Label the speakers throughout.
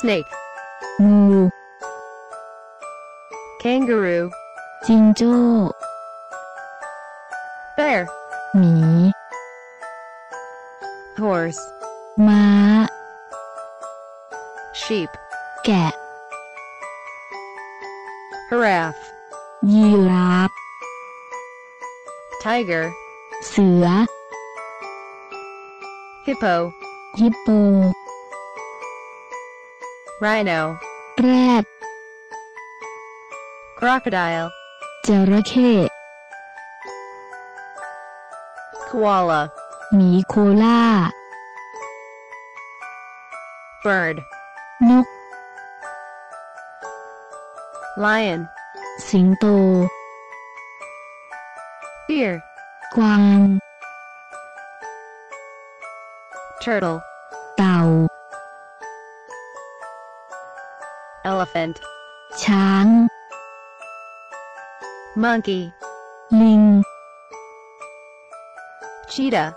Speaker 1: Snake.
Speaker 2: งู
Speaker 1: Kangaroo.
Speaker 2: จิงโจ้
Speaker 1: Bear.
Speaker 2: หมี
Speaker 1: Horse.
Speaker 2: ม้า
Speaker 1: Sheep.
Speaker 2: แกะ
Speaker 1: Giraffe.
Speaker 2: ยีราฟ
Speaker 1: Tiger.
Speaker 2: เสือ
Speaker 1: Hippo.
Speaker 2: ฮิปโป
Speaker 1: Rhino.
Speaker 2: แรด
Speaker 1: Crocodile.
Speaker 2: จระเข้
Speaker 1: Koala.
Speaker 2: หมีโคล่า
Speaker 1: Bird.
Speaker 2: นก
Speaker 1: Lion.
Speaker 2: สิงโต
Speaker 1: Deer.
Speaker 2: กวาง
Speaker 1: Turtle. Elephant.
Speaker 2: ช้าง
Speaker 1: Monkey.
Speaker 2: ลิง
Speaker 1: Cheetah.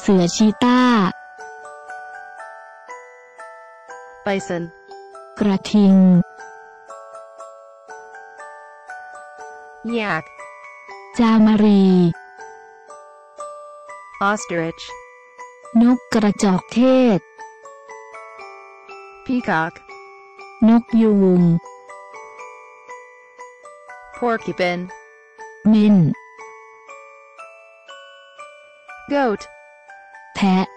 Speaker 2: เสือชีต้า
Speaker 1: Bison.
Speaker 2: กระทิง
Speaker 1: Yak.
Speaker 2: จามารี
Speaker 1: Ostrich.
Speaker 2: นกกระจอกเทศ
Speaker 1: Peacock.
Speaker 2: นกยูง
Speaker 1: Porcupine.
Speaker 2: เม่น
Speaker 1: Goat.
Speaker 2: แพะ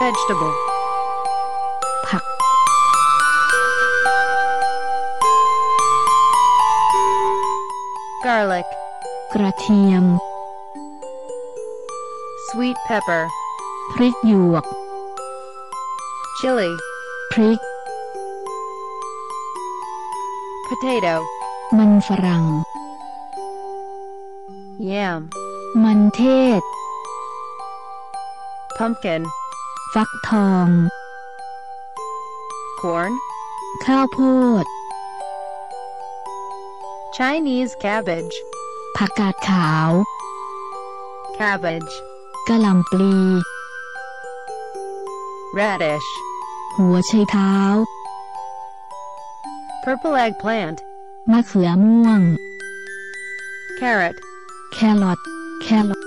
Speaker 1: Vegetable.
Speaker 2: ผัก
Speaker 1: Garlic.
Speaker 2: กระเทียม
Speaker 1: Sweet pepper.
Speaker 2: พริกหยวก
Speaker 1: Chili.
Speaker 2: พริก
Speaker 1: Potato.
Speaker 2: มันฝรั่ง
Speaker 1: Yam.
Speaker 2: มันเทศ
Speaker 1: Pumpkin.
Speaker 2: ฟักทอง
Speaker 1: Corn.
Speaker 2: ข้าวโพด
Speaker 1: Chinese cabbage.
Speaker 2: ผักกาดขาว
Speaker 1: Cabbage.
Speaker 2: กะหล่ำปลี
Speaker 1: Radish.
Speaker 2: หัวไชเท้า
Speaker 1: Purple eggplant.
Speaker 2: มะเขือม่วง
Speaker 1: Carrot.
Speaker 2: แครอทแครอท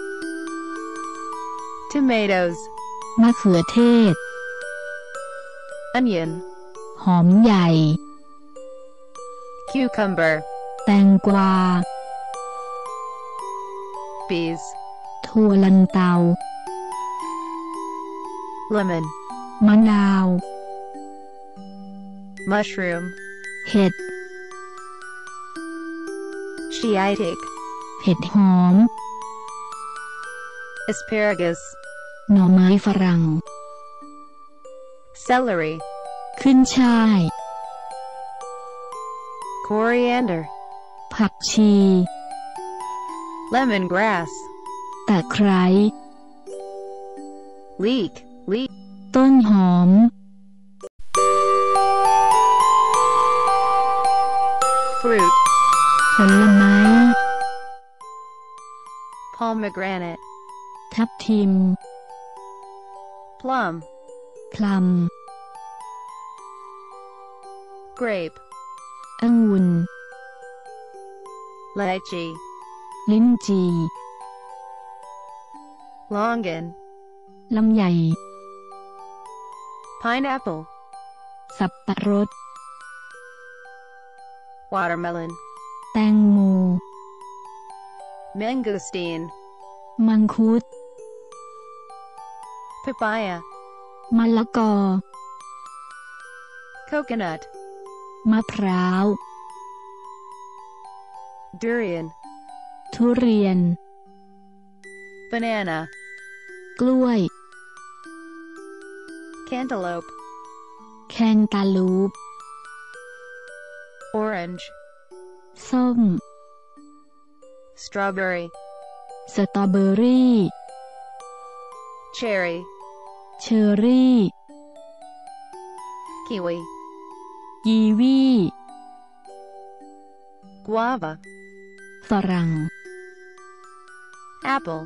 Speaker 1: Tomatoes.
Speaker 2: มะเขือเทศ
Speaker 1: Onion.
Speaker 2: หอมใหญ่
Speaker 1: Cucumber.
Speaker 2: แตงกวา
Speaker 1: Peas.
Speaker 2: ถั่วลันเตา
Speaker 1: Lemon.
Speaker 2: มะนาว
Speaker 1: Mushroom.
Speaker 2: เห็ด
Speaker 1: Shiitic.
Speaker 2: เห็ดหอม
Speaker 1: Asparagus.
Speaker 2: หน่อไม้ฝรั่ง
Speaker 1: Celery.
Speaker 2: ขึ้นช่าย
Speaker 1: Coriander.
Speaker 2: ผักชี
Speaker 1: Lemongrass.
Speaker 2: ตะไคร้
Speaker 1: Leek. Leek.
Speaker 2: ต้นหอม
Speaker 1: Fruit.
Speaker 2: ผลไม้
Speaker 1: Pomegranate.
Speaker 2: ทับทิม
Speaker 1: Plum.
Speaker 2: พลัม
Speaker 1: Grape.
Speaker 2: องุ่น
Speaker 1: Lychee.
Speaker 2: ลิ้นจี
Speaker 1: Longan.
Speaker 2: ลำใหญ่
Speaker 1: Pineapple.
Speaker 2: สับปะรด
Speaker 1: Watermelon.
Speaker 2: แตงโม
Speaker 1: Mangosteen.
Speaker 2: มังคุด
Speaker 1: Papaya.
Speaker 2: มะละกอ
Speaker 1: Coconut.
Speaker 2: มะพร้าว
Speaker 1: Durian.
Speaker 2: ทุเรียน
Speaker 1: Banana.
Speaker 2: กล้วย
Speaker 1: Cantaloupe.
Speaker 2: แคนตาลูป
Speaker 1: Orange.
Speaker 2: ส้ม
Speaker 1: Strawberry.
Speaker 2: สตรอเบอรี่
Speaker 1: Cherry.
Speaker 2: เชอร์รี่
Speaker 1: Kiwi.
Speaker 2: กีวี
Speaker 1: guava,
Speaker 2: ฝรั่ง
Speaker 1: apple,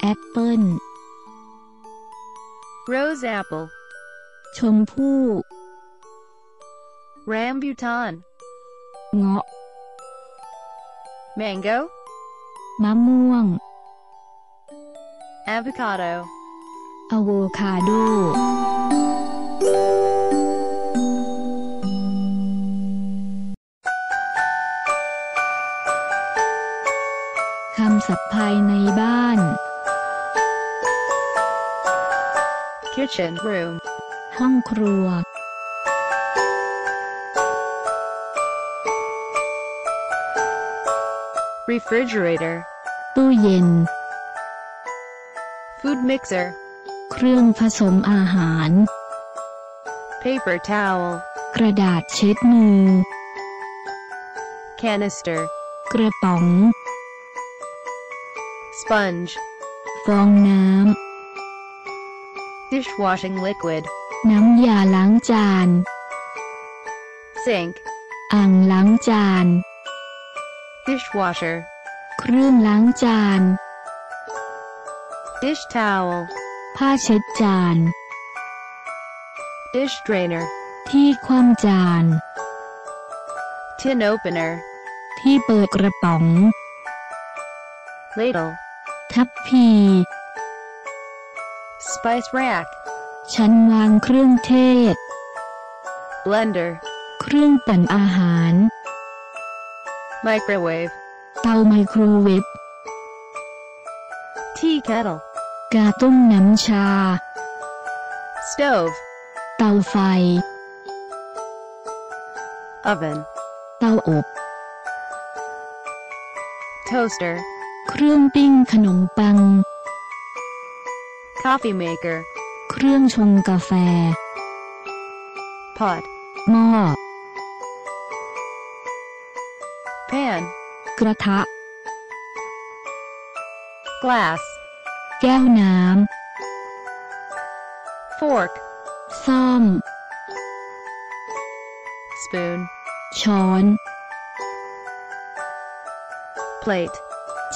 Speaker 2: แอปเปิ้ล
Speaker 1: rose apple,
Speaker 2: ชมพู่
Speaker 1: rambutan,
Speaker 2: เงาะ
Speaker 1: mango,
Speaker 2: มะม่วง
Speaker 1: avocado,
Speaker 2: อ
Speaker 1: Kitchen room,
Speaker 2: ห้องครัว
Speaker 1: refrigerator,
Speaker 2: ตู้เย็น
Speaker 1: food mixer,
Speaker 2: เครื่องผสมอาหาร
Speaker 1: paper towel,
Speaker 2: กระดาษเช็ดมือ
Speaker 1: canister,
Speaker 2: กระป๋อง
Speaker 1: sponge,
Speaker 2: ฟองน้
Speaker 1: dishwashing liquid, ำ
Speaker 2: น้ำยาล้างจาน
Speaker 1: sink,
Speaker 2: อ่างล้างจาน
Speaker 1: dishwasher,
Speaker 2: เครื่องล้างจาน
Speaker 1: dish towel,
Speaker 2: ผ้าเช็ดจาน
Speaker 1: dish drainer,
Speaker 2: ที่คว่ำจาน
Speaker 1: tin opener,
Speaker 2: ที่เปิดกระป๋อง
Speaker 1: ladle,
Speaker 2: ทัพพี
Speaker 1: spice rack,
Speaker 2: ชั้นวางเครื่องเทศ
Speaker 1: blender,
Speaker 2: เครื่องปั่นอาหาร
Speaker 1: microwave,
Speaker 2: เตาไมโครเวฟ
Speaker 1: tea kettle,
Speaker 2: กาต้มน้ำชา
Speaker 1: stove,
Speaker 2: เตาไฟ
Speaker 1: oven,
Speaker 2: เตาอบ
Speaker 1: toaster,
Speaker 2: เครื่องปิ้งขนมปัง
Speaker 1: coffee maker,
Speaker 2: เครื่องชงกาแฟ
Speaker 1: pot,
Speaker 2: หม้อ
Speaker 1: pan,
Speaker 2: กระทะ
Speaker 1: glass,
Speaker 2: แก้วน้
Speaker 1: fork, ำ
Speaker 2: ซ่อม
Speaker 1: spoon,
Speaker 2: ช้อน
Speaker 1: plate,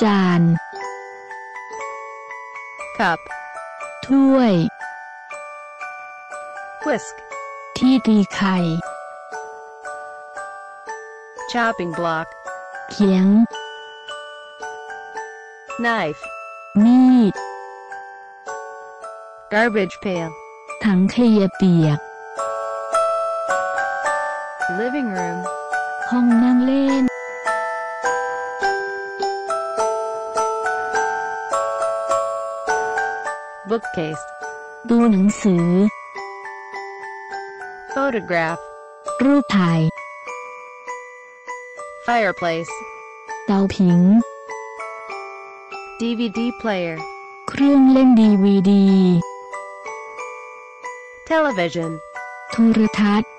Speaker 2: จาน
Speaker 1: cup,
Speaker 2: ถ้วย
Speaker 1: whisk,
Speaker 2: ที่ตีไข่
Speaker 1: chopping block,
Speaker 2: เขียง
Speaker 1: knife,
Speaker 2: มีด
Speaker 1: garbage pail,
Speaker 2: ถังขยะเปียก
Speaker 1: living room,
Speaker 2: ห้องนั่งเล่น
Speaker 1: bookcase,
Speaker 2: ดูหนังสือ
Speaker 1: photograph,
Speaker 2: รูปถ่าย
Speaker 1: fireplace,
Speaker 2: เตาผิง
Speaker 1: DVD player,
Speaker 2: เครื่องเล่นดีวีดี
Speaker 1: television,
Speaker 2: โทรทัศน์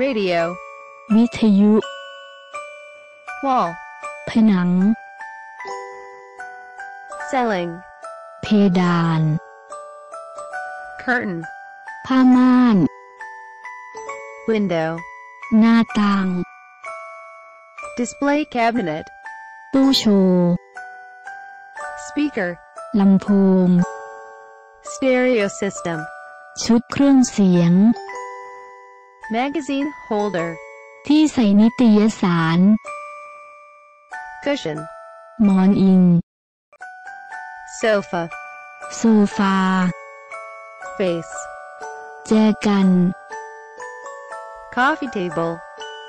Speaker 1: radio,
Speaker 2: วิทยุ
Speaker 1: wall,
Speaker 2: ผนัง
Speaker 1: ceiling,
Speaker 2: เพดาน
Speaker 1: curtain,
Speaker 2: ผ้าม่าน
Speaker 1: window,
Speaker 2: หน้าต่าง
Speaker 1: display cabinet,
Speaker 2: ตู้โชว์
Speaker 1: speaker,
Speaker 2: ลำโพง
Speaker 1: stereo system,
Speaker 2: ชุดเครื่องเสียง
Speaker 1: magazine holder,
Speaker 2: ที่ใส่นิตยสาร
Speaker 1: cushion,
Speaker 2: หมอนอิง
Speaker 1: sofa,
Speaker 2: โซฟา
Speaker 1: face,
Speaker 2: แจกัน
Speaker 1: coffee table,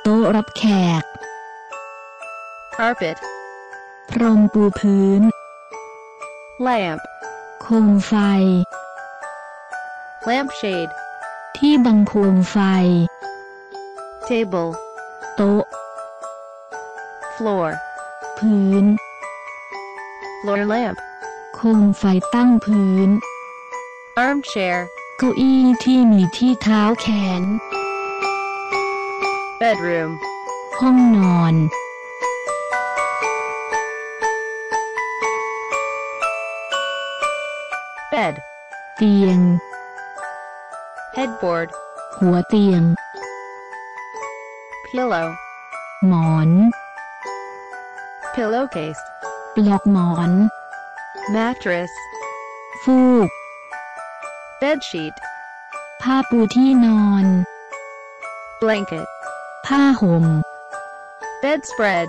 Speaker 2: โต๊ะรับแขก
Speaker 1: carpet,
Speaker 2: พรมปูพื้น
Speaker 1: lamp,
Speaker 2: โคมไฟ
Speaker 1: lampshade,
Speaker 2: ที่บังโคมไฟ
Speaker 1: table,
Speaker 2: โต๊ะ
Speaker 1: floor,
Speaker 2: พื้น
Speaker 1: floor lamp,
Speaker 2: โคมไฟตั้งพื้น
Speaker 1: armchair,
Speaker 2: เก้าอี้ที่มีที่เท้าแขน
Speaker 1: bedroom,
Speaker 2: ห้องนอน
Speaker 1: bed,
Speaker 2: เตียง
Speaker 1: headboard,
Speaker 2: หัวเตียง
Speaker 1: pillow,
Speaker 2: หมอน
Speaker 1: pillowcase,
Speaker 2: ปลอกหมอน
Speaker 1: mattress,
Speaker 2: ฟูก
Speaker 1: bedsheet,
Speaker 2: ผ้าปูที่นอน
Speaker 1: blanket,
Speaker 2: ผ้าห่ม
Speaker 1: bedspread,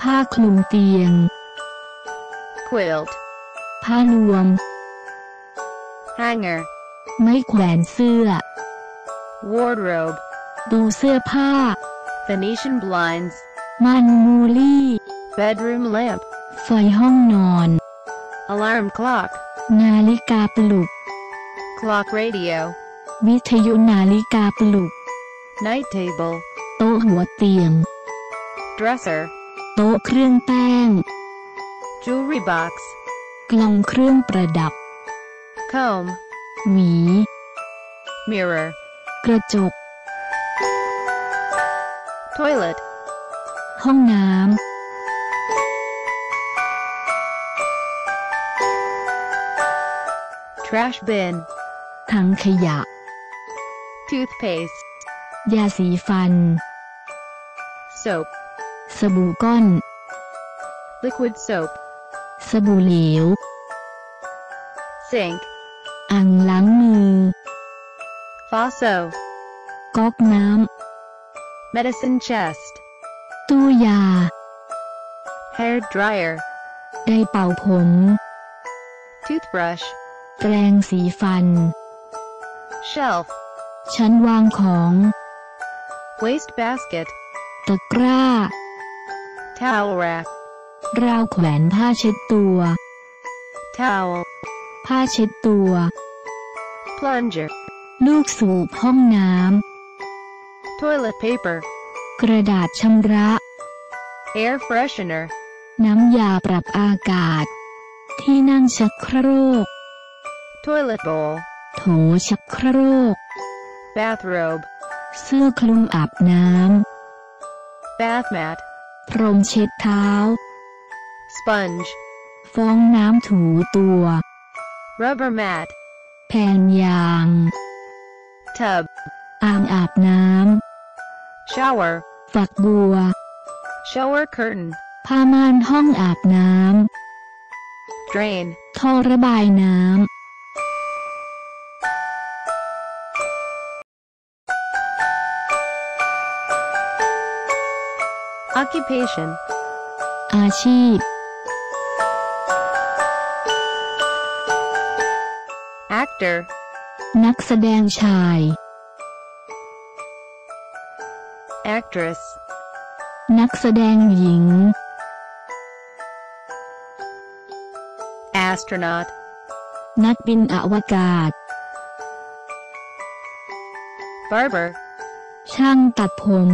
Speaker 2: ผ้าคลุมเตียง
Speaker 1: quilt,
Speaker 2: ผ้ารวม
Speaker 1: hanger,
Speaker 2: ไม้แขวนเสื้อ
Speaker 1: wardrobe,
Speaker 2: ดูเสื้อผ้า
Speaker 1: Venetian blinds,
Speaker 2: มันมูลี่
Speaker 1: bedroom lamp,
Speaker 2: ไฟห้องนอน
Speaker 1: alarm clock,
Speaker 2: นาฬิกาปลุก
Speaker 1: clock radio,
Speaker 2: วิทยุนาฬิกาปลุก
Speaker 1: night table,
Speaker 2: โต๊ะหัวเตียง
Speaker 1: dresser,
Speaker 2: โต๊ะเครื่องแป้ง
Speaker 1: jewelry box,
Speaker 2: กล่องเครื่องประดับ
Speaker 1: comb,
Speaker 2: หวี
Speaker 1: mirror,
Speaker 2: กระจก
Speaker 1: toilet,
Speaker 2: ห้องน้
Speaker 1: trash bin, ำ
Speaker 2: ถังขยะ
Speaker 1: toothpaste,
Speaker 2: ยาสีฟัน
Speaker 1: soap,
Speaker 2: สบู่ก้อน
Speaker 1: liquid soap,
Speaker 2: สบู่เหลว
Speaker 1: sink,
Speaker 2: อ่างล้างมือ
Speaker 1: faucet,
Speaker 2: ก๊อกน้
Speaker 1: medicine chest, ำ
Speaker 2: ตู้ยา
Speaker 1: hair dryer,
Speaker 2: ไดร์เป่าผม
Speaker 1: toothbrush,
Speaker 2: แปรงสีฟัน
Speaker 1: shelf,
Speaker 2: ชั้นวางของ
Speaker 1: waste basket,
Speaker 2: ตะกร้า
Speaker 1: towel rack,
Speaker 2: ราวแขวนผ้าเช็ดตัว
Speaker 1: towel,
Speaker 2: ผ้าเช็ดตัว
Speaker 1: plunger,
Speaker 2: ลูกสูบห้องน้
Speaker 1: toilet paper, ำ
Speaker 2: กระดาษชำระ
Speaker 1: air freshener,
Speaker 2: น้ำยาปรับอากาศ ที่นั่งชักโครก
Speaker 1: toilet bowl,
Speaker 2: โถชักโครก
Speaker 1: bathrobe,
Speaker 2: เสื้อคลุมอาบน้
Speaker 1: bath mat, ำ
Speaker 2: พรมเช็ดเท้า
Speaker 1: sponge,
Speaker 2: ฟองน้ำถูตัว
Speaker 1: rubber mat,
Speaker 2: แผ่นยาง
Speaker 1: tub,
Speaker 2: อ่างอาบน้
Speaker 1: shower, ำ
Speaker 2: ฝักบัว
Speaker 1: shower curtain,
Speaker 2: ผ้าม่านห้องอาบน้
Speaker 1: drain, ำ
Speaker 2: ท่อระบายน้ำ
Speaker 1: occupation,
Speaker 2: อาชีพ
Speaker 1: actor,
Speaker 2: นักแสดงชาย
Speaker 1: actress,
Speaker 2: นักแสดงหญิง
Speaker 1: astronaut,
Speaker 2: นักบินอวกาศ
Speaker 1: barber,
Speaker 2: ช่างตัดผม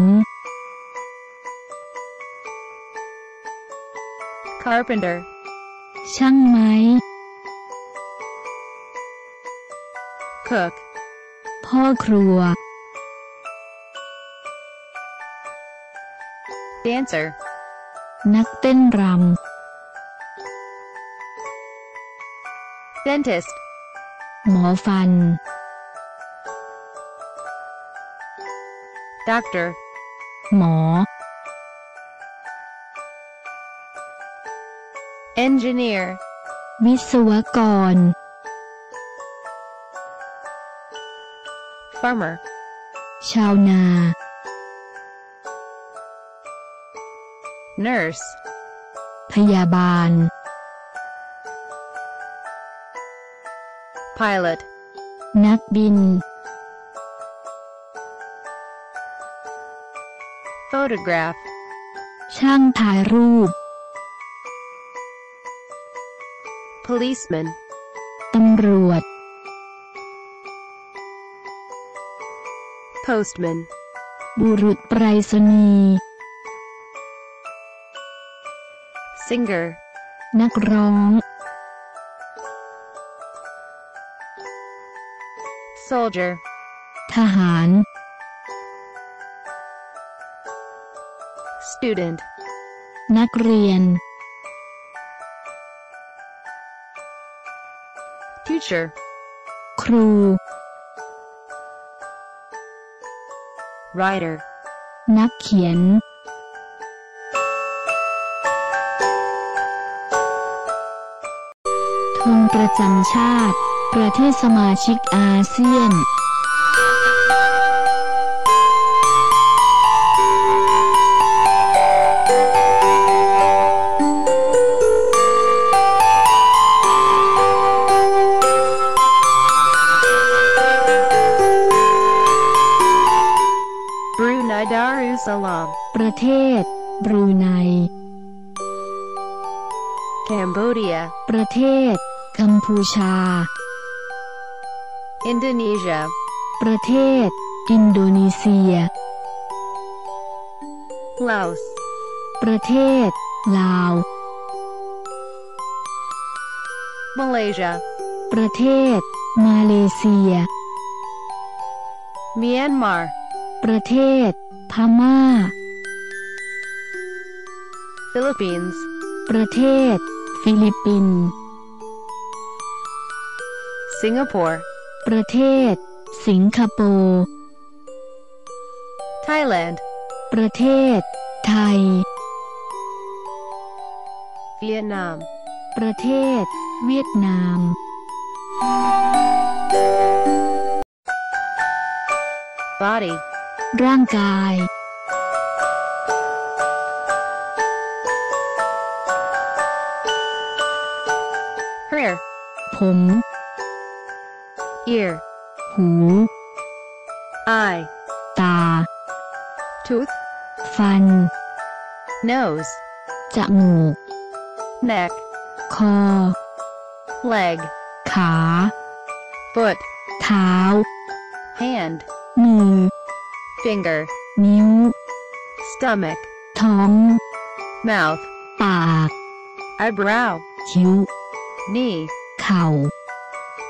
Speaker 1: carpenter,
Speaker 2: ช่างไม้
Speaker 1: cook,
Speaker 2: พ่อครัว
Speaker 1: dancer,
Speaker 2: นักเต้นร
Speaker 1: dentist, ำ
Speaker 2: หมอฟัน
Speaker 1: doctor,
Speaker 2: หมอ
Speaker 1: engineer,
Speaker 2: วิศวกร
Speaker 1: farmer,
Speaker 2: ชาวนา
Speaker 1: nurse,
Speaker 2: พยาบาล
Speaker 1: pilot,
Speaker 2: นักบิน
Speaker 1: photograph,
Speaker 2: ช่างถ่ายรูป
Speaker 1: policeman,
Speaker 2: ตำรวจ
Speaker 1: postman,
Speaker 2: บุรุษไปรษณีย์
Speaker 1: singer,
Speaker 2: นักร้อง
Speaker 1: soldier,
Speaker 2: ทหาร
Speaker 1: student,
Speaker 2: นักเรียน
Speaker 1: teacher,
Speaker 2: ครู
Speaker 1: writer,
Speaker 2: นักเขียน ธงประจำชาติ ประเทศสมาชิกอาเซียน
Speaker 1: Darussalam,
Speaker 2: ประเทศ บรูไน
Speaker 1: Cambodia,
Speaker 2: ประเทศ กัมพูชา
Speaker 1: Indonesia,
Speaker 2: ประเทศ อินโดนีเซีย
Speaker 1: Laos,
Speaker 2: ประเทศ ลาว
Speaker 1: Malaysia,
Speaker 2: ประเทศ มาเลเซีย
Speaker 1: Myanmar,
Speaker 2: ประเทศ พม่า
Speaker 1: Philippines,
Speaker 2: ประเทศ ฟิลิปปินส์
Speaker 1: Singapore,
Speaker 2: ประเทศ สิงคโปร์
Speaker 1: Thailand,
Speaker 2: ประเทศ ไทย
Speaker 1: Vietnam,
Speaker 2: ประเทศ เวียดนาม
Speaker 1: Body,
Speaker 2: ร่างกาย
Speaker 1: Hair,
Speaker 2: ผม
Speaker 1: Ear,
Speaker 2: หู
Speaker 1: Eye,
Speaker 2: ตา
Speaker 1: Tooth,
Speaker 2: ฟัน
Speaker 1: Nose,
Speaker 2: จมูก
Speaker 1: Neck,
Speaker 2: คอ
Speaker 1: Leg,
Speaker 2: ขา
Speaker 1: Foot,
Speaker 2: เท้า
Speaker 1: Hand,
Speaker 2: มือ
Speaker 1: Finger,
Speaker 2: นิ้ว
Speaker 1: Stomach,
Speaker 2: ท้อง
Speaker 1: Mouth,
Speaker 2: ปาก
Speaker 1: Eyebrow,
Speaker 2: คิ้ว
Speaker 1: Knee,
Speaker 2: เข่า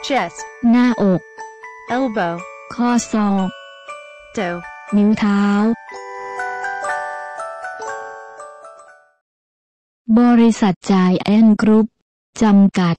Speaker 1: Chest,
Speaker 2: หน้าอก
Speaker 1: Elbow,
Speaker 2: ข้อศอก
Speaker 1: Toe,
Speaker 2: นิ้วเท้า บริษัทจ่ายแอนกรุ๊ปจำกัด